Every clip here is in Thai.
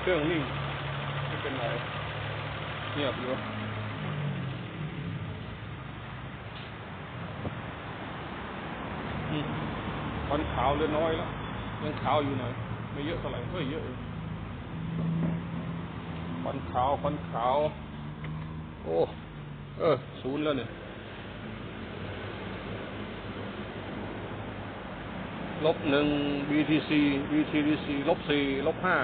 เครื่องนิ่งไม่เป็นไรเงียบอยู่อืมควันขาวเลือน้อยแล้วยังขาวอยู่หน่อยไม่เยอะเท่าไหร่เฮ้ยเยอะอยู่ควันขาวควันขาว โอ้ เออศูนย์แล้วเนี่ย ลบหนึ่ง BTC BTDC ลบสี่ลบห้า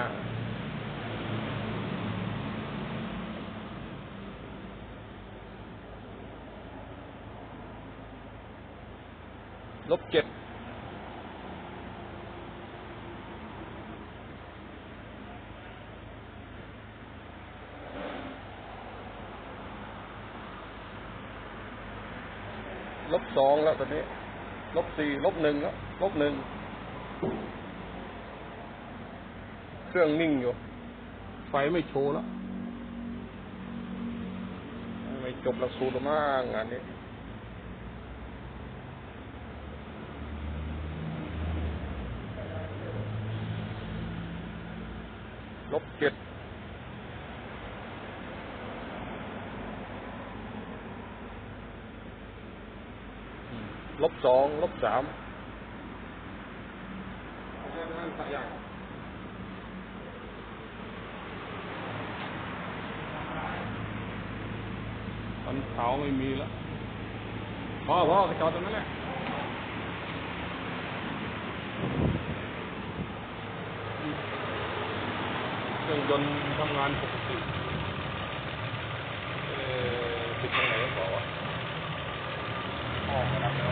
ลบเจ็ดลบสองแล้วตอนนี้ ลบสี่ลบหนึ่งแล้วลบหนึ่งเครื่องนิ่งอยู่ ไฟไม่โชว์แล้ว ไม่จบหลักสูตรมากงานนี้ ลบเจ็ดลบสองลบสามฟันขาวไม่มีแล้วพ่อพ่อไปจอดตรงนั้นแหละ เครื่องยนต์ทำงานปกติเออติดตรงไหนก็บอกว่าอ๋อมารับแล้ว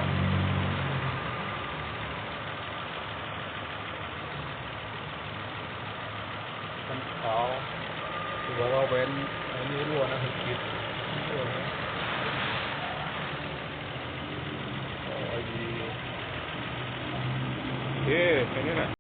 มันขาวที่บอว่าเว้นอันนี้รั่วนะคือคิดรั่วนะโอ้ยดีโอเคแค่นี้แหละ